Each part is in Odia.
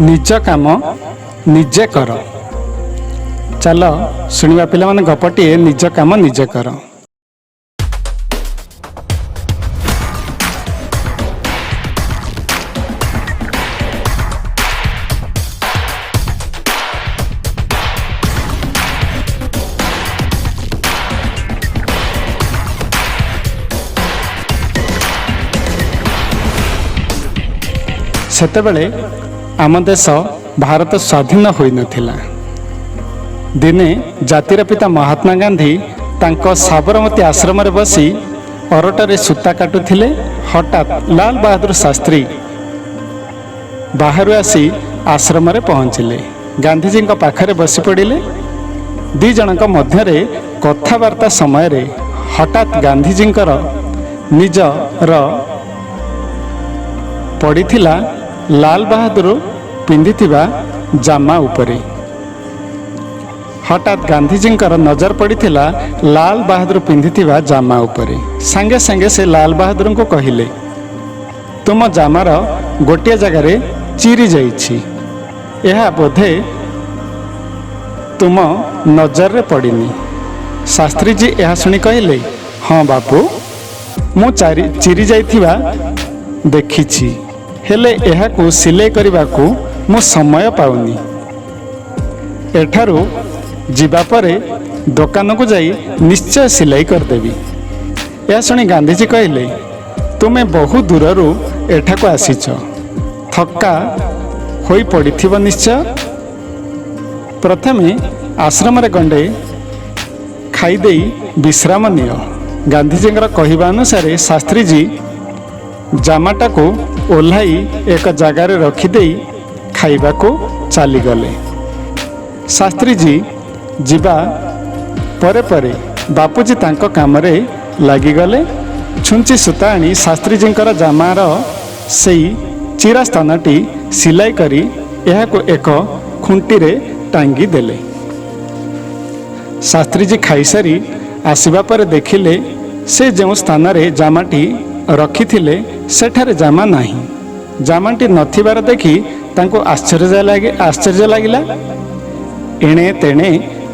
ନିଜ କାମ ନିଜେ କର। ଚାଲ ଶୁଣିବା ପିଲାମାନେ ଗପଟିଏ ନିଜ କାମ ନିଜେ କର। ସେତେବେଳେ ଆମ ଦେଶ ଭାରତ ସ୍ୱାଧୀନ ହୋଇନଥିଲା। ଦିନେ ଜାତିର ପିତା ମହାତ୍ମା ଗାନ୍ଧୀ ତାଙ୍କ ସାବରମତୀ ଆଶ୍ରମରେ ବସି ଅରଟରେ ସୂତା କାଟୁଥିଲେ ହଠାତ୍ ଲାଲ ବାହାଦୁର ଶାସ୍ତ୍ରୀ ବାହାରୁ ଆସି ଆଶ୍ରମରେ ପହଞ୍ଚିଲେ। ଗାନ୍ଧିଜୀଙ୍କ ପାଖରେ ବସି ପଡ଼ିଲେ। ଦୁଇ ଜଣଙ୍କ ମଧ୍ୟରେ କଥାବାର୍ତ୍ତା ସମୟରେ ହଠାତ୍ ଗାନ୍ଧିଜୀଙ୍କର ନିଜର ପଡ଼ିଥିଲା ଲାଲ ବାହାଦୁର ପିନ୍ଧିଥିବା ଜାମା ଉପରେ। ହଠାତ୍ ଗାନ୍ଧିଜୀଙ୍କର ନଜର ପଡ଼ିଥିଲା ଲାଲ ବାହାଦୁର ପିନ୍ଧିଥିବା ଜାମା ଉପରେ। ସାଙ୍ଗେ ସାଙ୍ଗେ ସେ ଲାଲ ବାହାଦୁରଙ୍କୁ କହିଲେ ତୁମ ଜାମାର ଗୋଟିଏ ଜାଗାରେ ଚିରି ଯାଇଛି। ଏହା ବୋଧେ ତୁମ ନଜରରେ ପଡ଼ିନି। ଶାସ୍ତ୍ରୀଜୀ ଏହା ଶୁଣି କହିଲେ ହଁ ବାପୁ ମୁଁ ଚାରି ଚିରି ଯାଇଥିବା ଦେଖିଛି। ହେଲେ ଏହାକୁ ସିଲେଇ କରିବାକୁ ମୁଁ ସମୟ ପାଉନି। ଏଠାରୁ ଯିବା ପରେ ଦୋକାନକୁ ଯାଇ ନିଶ୍ଚୟ ସିଲେଇ କରିଦେବି। ଏହା ଶୁଣି ଗାନ୍ଧିଜୀ କହିଲେ ତୁମେ ବହୁ ଦୂରରୁ ଏଠାକୁ ଆସିଛ। ଥକା ହୋଇ ପଡ଼ିଥିବ ନିଶ୍ଚୟ? ପ୍ରଥମେ ଆଶ୍ରମରେ ଗଣ୍ଡେ ଖାଇଦେଇ ବିଶ୍ରାମ ନିଅ। ଗାନ୍ଧିଜୀଙ୍କର କହିବା ଅନୁସାରେ ଶାସ୍ତ୍ରୀଜୀ ଜାମାଟାକୁ ଓହ୍ଲାଇ ଏକ ଜାଗାରେ ରଖିଦେଇ ଖାଇବାକୁ ଚାଲିଗଲେ। ଶାସ୍ତ୍ରୀଜୀ ଯିବା ପରେ ପରେ ବାପୁଜୀ ତାଙ୍କ କାମରେ ଲାଗିଗଲେ। ଛୁଞ୍ଚି ସୂତା ଆଣି ଶାସ୍ତ୍ରୀଜୀଙ୍କର ଜାମାର ସେଇ ଚିରା ସ୍ଥାନଟି ସିଲାଇ କରି ଏହାକୁ ଏକ ଖୁଣ୍ଟିରେ ଟାଙ୍ଗି ଦେଲେ। ଶାସ୍ତ୍ରୀଜୀ ଖାଇସାରି ଆସିବା ପରେ ଦେଖିଲେ ସେ ଯେଉଁ ସ୍ଥାନରେ ଜାମାଟି ରଖିଥିଲେ ସେଠାରେ ଜାମା ନାହିଁ। ଜାମାଟି ନଥିବାର ଦେଖି ତାଙ୍କୁ ଆଶ୍ଚର୍ଯ୍ୟ ଲାଗି ଆଶ୍ଚର୍ଯ୍ୟ ଲାଗିଲା। ଏଣେ ତେଣେ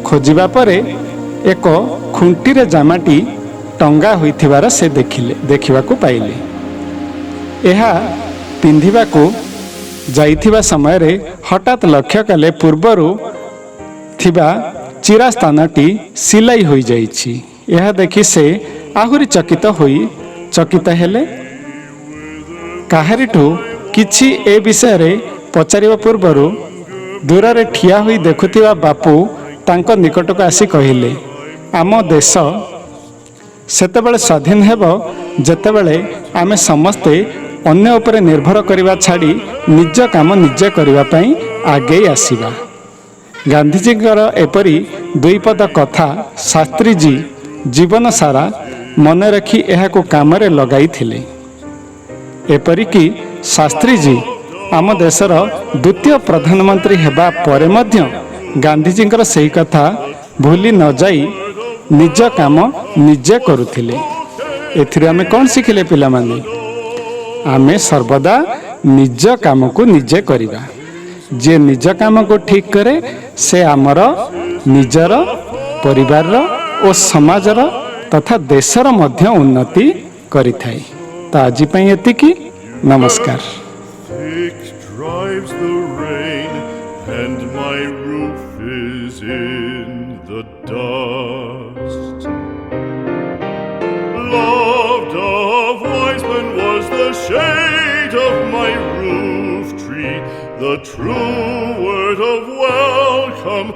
ଖୋଜିବା ପରେ ଏକ ଖୁଣ୍ଟିରେ ଜାମାଟି ଟଙ୍ଗା ହୋଇଥିବାର ସେ ଦେଖିଲେ ଦେଖିବାକୁ ପାଇଲେ। ଏହା ପିନ୍ଧିବାକୁ ଯାଇଥିବା ସମୟରେ ହଠାତ୍ ଲକ୍ଷ୍ୟ କଲେ ପୂର୍ବରୁ ଥିବା ଚିରା ସ୍ଥାନଟି ସିଲାଇ ହୋଇଯାଇଛି। ଏହା ଦେଖି ସେ ଆହୁରି ଚକିତ ହୋଇ ଚକିତ ହେଲେ? କାହାରିଠୁ କିଛି ଏ ବିଷୟରେ ପଚାରିବା ପୂର୍ବରୁ ଦୂରରେ ଠିଆ ହୋଇ ଦେଖୁଥିବା ବାପୁ ତାଙ୍କ ନିକଟକୁ ଆସି କହିଲେ ଆମ ଦେଶ ସେତେବେଳେ ସ୍ୱାଧୀନ ହେବ ଯେତେବେଳେ ଆମେ ସମସ୍ତେ ଅନ୍ୟ ଉପରେ ନିର୍ଭର କରିବା ଛାଡ଼ି ନିଜ କାମ ନିଜେ କରିବା ପାଇଁ ଆଗେଇ ଆସିବା। ଗାନ୍ଧିଜୀଙ୍କର ଏପରି ଦୁଇପଦ କଥା ଶାସ୍ତ୍ରୀଜୀ ଜୀବନ ସାରା ମନେ ରଖି ଏହାକୁ କାମରେ ଲଗାଇଥିଲେ। ଏପରିକି ଶାସ୍ତ୍ରୀଜୀ ଆମ ଦେଶର ଦ୍ୱିତୀୟ ପ୍ରଧାନମନ୍ତ୍ରୀ ହେବା ପରେ ମଧ୍ୟ ଗାନ୍ଧିଜୀଙ୍କର ସେହି କଥା ଭୁଲି ନ ଯାଇ ନିଜ କାମ ନିଜେ କରୁଥିଲେ। ଏଥିରୁ ଆମେ କ'ଣ ଶିଖିଲେ ପିଲାମାନେ? ଆମେ ସର୍ବଦା ନିଜ କାମକୁ ନିଜେ କରିବା। ଯିଏ ନିଜ କାମକୁ ଠିକ୍ କରେ ସେ ଆମର ନିଜର ପରିବାରର ଓ ସମାଜର ତଥା ଦେଶର ମଧ୍ୟ ଉନ୍ନତି କରିଥାଏ ତ ଆଜି ପାଇଁ ଏତିକି ନମସ୍କାର Thick drives the rain, and my roof is in the dust. Loved of wise men was the shade of my roof tree, the true word of welcome.